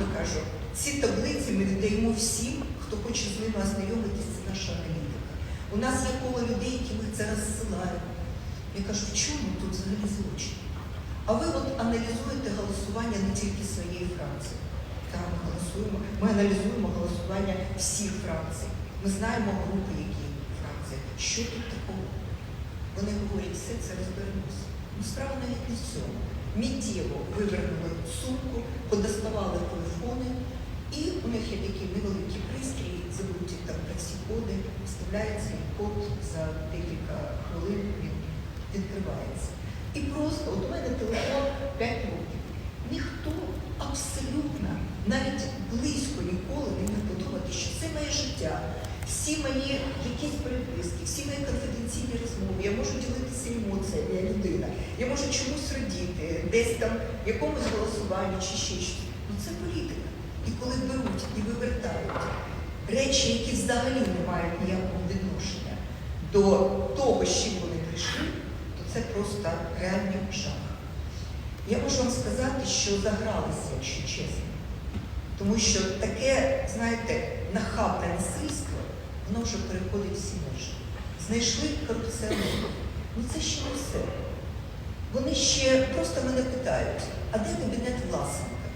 вами кажу, ці таблиці ми віддаємо всім, хто хоче з ними ознайомитися, це наша аналітика. У нас є коло людей, які ми це розсилаємо. Я кажу, в чому тут взагалі злочин? А ви от аналізуєте голосування не тільки своєї фракції. Так, ми голосуємо. Ми аналізуємо голосування всіх фракцій. Ми знаємо групи, які фракції. Що тут такого? Вони говорять, все це розберемося. Справа навіть не в цьому. Миттєво вивернули сумку, подоставали телефони, і у них є такий невеликий пристрій, забуті там про всі коди, вставляється і код за декілька хвилин він відкривається. І просто, от у мене телефон 5 років. Ніхто абсолютно навіть близько ніколи не міг подумати, що це моє життя. Всі мої якісь переписки, всі мої конфіденційні розмови, я можу ділитися емоціями, я людина, я можу чомусь радіти, десь там в якомусь голосуванні чи ще щось. Ну це політика. І коли беруть і вивертають речі, які взагалі не мають ніякого відношення до того, з чим вони прийшли, то це просто реальний жах. Я можу вам сказати, що загралися, якщо чесно. Тому що таке, знаєте, нахабне насильство, воно вже переходить всі межі. Знайшли корупціонерів. Ну це ще не все. Вони ще просто мене питають, а де кабінет Власенка?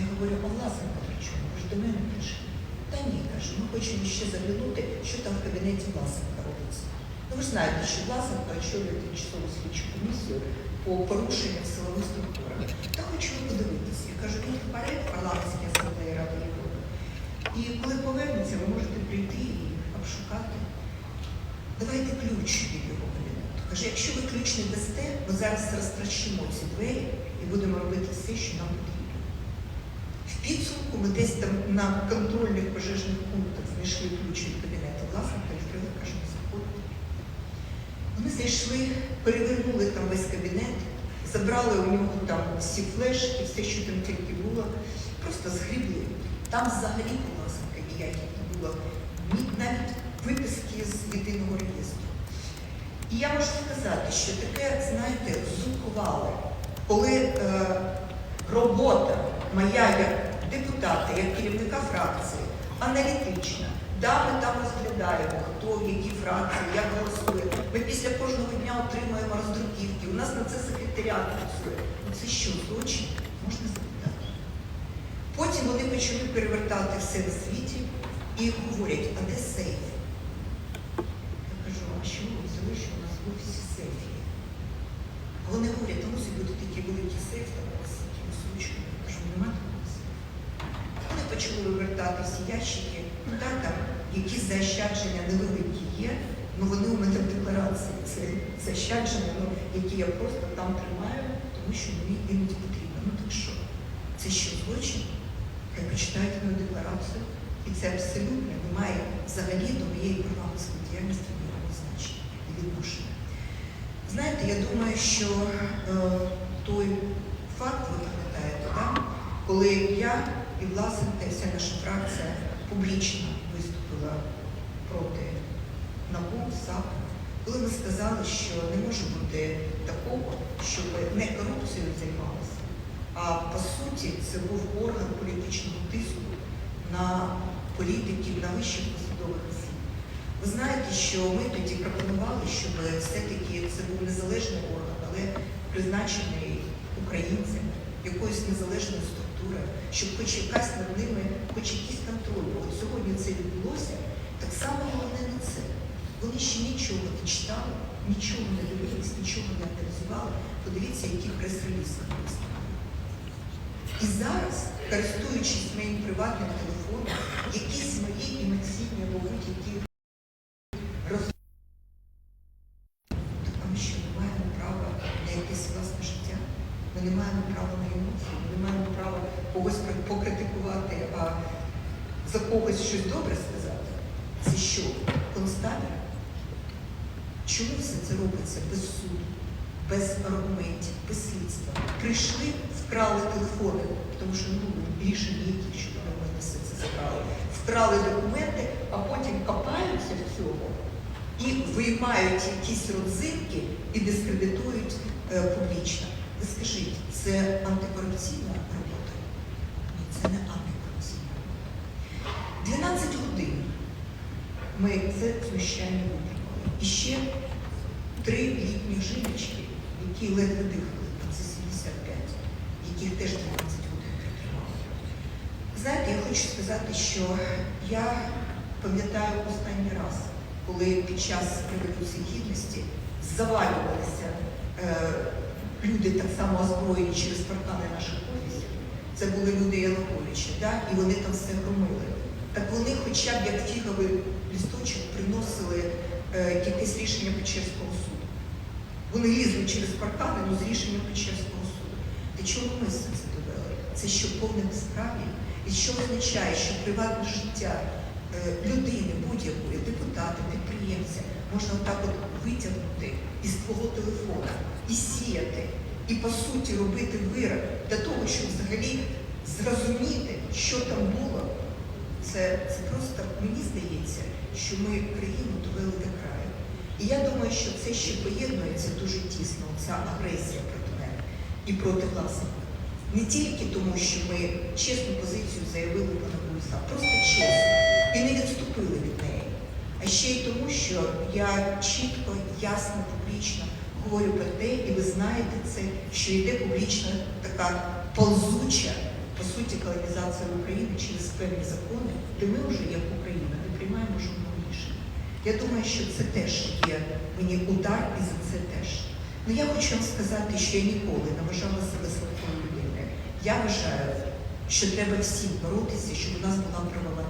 Я говорю, а Власенка при чому? Ви ж до мене прийшли. Та ні, каже, ми хочемо ще заглянути, що там в кабінеті Власенка робиться. Ну ви ж знаєте, що Власенка очолює тимчасову слідчу комісію по порушенням силових структурах. Та хочу подивитися. Я кажу, він вперед парламентські асамблеї Ради Європи. І коли повернеться, ви можете прийти і обшукати. Давайте ключ від його кабінету. Каже, якщо ви ключ не дасте, ми зараз розтращимо ці двері і будемо робити все, що нам потрібно. В підсумку ми десь там на контрольних пожежних пунктах знайшли ключ від кабінету власника і відкрили, каже, не заходьте. Вони зайшли, перевернули там весь кабінет, забрали у нього там всі флешки, все, що там тільки було, просто згрібли. Там взагалі власника ніяких було, навіть виписки з єдиного реєстру. І я можу сказати, що таке, знаєте, зухвале, коли е, робота моя як депутата, як керівника фракції, аналітична, да, ми там розглядаємо, хто в якій фракції, як голосує. Ми після кожного дня отримуємо роздруківки. У нас на це секретаріат працює. Ну це що, злочин? Можна запитати. Потім вони почали перевертати все на світі і говорять, а де сейф? Я кажу, а що ви взяли, що у нас в офісі сейф є? А Вони говорять, а мусить бути такий великий сейф, там з якимось ручками. Я кажу, нема такого сейфу. Вони почали вивертати всі ящики, ну так, там якісь заощадження невеликі є, ну вони у мене в декларації. Це заощадження, ну, які я просто там тримаю, тому що мені іноді потрібно. Ну так що? Це що злочин? Хай почитають декларацію. І це абсолютно не має взагалі до моєї парламентської діяльності ніякого значення і відношення. Знаєте, я думаю, що е, той факт, ви пам'ятаєте, да? коли я і Власенка, і вся наша фракція публічно виступила проти НАБУ, САП, коли ми сказали, що не може бути такого, щоб не корупцією займалися, а по суті це був орган політичного тиску на політиків, на вищих посадових осіб. Ви знаєте, що ми тоді пропонували, щоб все-таки це був незалежний орган, але призначений українцями, якоюсь незалежною структурою, щоб хоч якась над ними, хоч якийсь контроль. був. От сьогодні це відбулося, так само головне не це. Вони ще нічого не читали, нічого не дивились, нічого не аналізували. Подивіться, які прес-реліз виставили. І зараз, користуючись моїм приватним телефоном, якісь мої емоційні або будь-які роз... Так а ми маємо права на якесь власне життя? Ми не маємо права на емоції, ми не маємо права когось покритикувати, а за когось щось добре сказати. Це що? Концтабір? Чому все це робиться без суду, без аргументів, без слідства? Прийшли, вкрали телефони, тому що ну, більше ніяких, що вони все це забрали. Вкрали документи, а потім копаються в цьому і виймають якісь родзинки і дискредитують е, публічно. Ви скажіть, це антикорупційна робота? Ні, це не антикорупційна. робота. 12 годин ми це знущання витримали. І ще три літні жіночки, які ледве дихали, це 75, яких теж 12 годин притримали. Знаєте, я хочу сказати, що я пам'ятаю останній раз, коли під час Революції Гідності завалювалися е, люди так само озброєні через паркани наших офісів. Це були люди Януковича, да? і вони там все громили. Так вони хоча б як фіговий лісточок приносили е, якесь рішення Печерського суду. Вони лізли через паркани, ну, з рішенням Печерського суду. До чого ми це довели? Це що повне безправ'я? І що означає, що приватне життя е, людини, будь-якої, депутата, підприємця, можна отак от витягнути із твого телефона і сіяти, і по суті робити вирок для того, щоб взагалі зрозуміти, що там було. Це, це просто мені здається, що ми країну довели до краю. І я думаю, що це ще поєднується дуже тісно, ця агресія проти мене і проти власника. Не тільки тому, що ми чесну позицію заявили по Набульса, а просто чесно і не відступили від неї. А ще й тому, що я чітко, ясно, публічно говорю про те, і ви знаєте це, що йде публічна така ползуча, по суті, колонізація України через певні закони, де ми вже, як Україна, не приймаємо жодного. Я думаю, що це теж є мені удар і за це теж. Ну я хочу вам сказати, що я ніколи не вважала себе слабкою людиною. Я вважаю, що треба всім боротися, щоб у нас була правова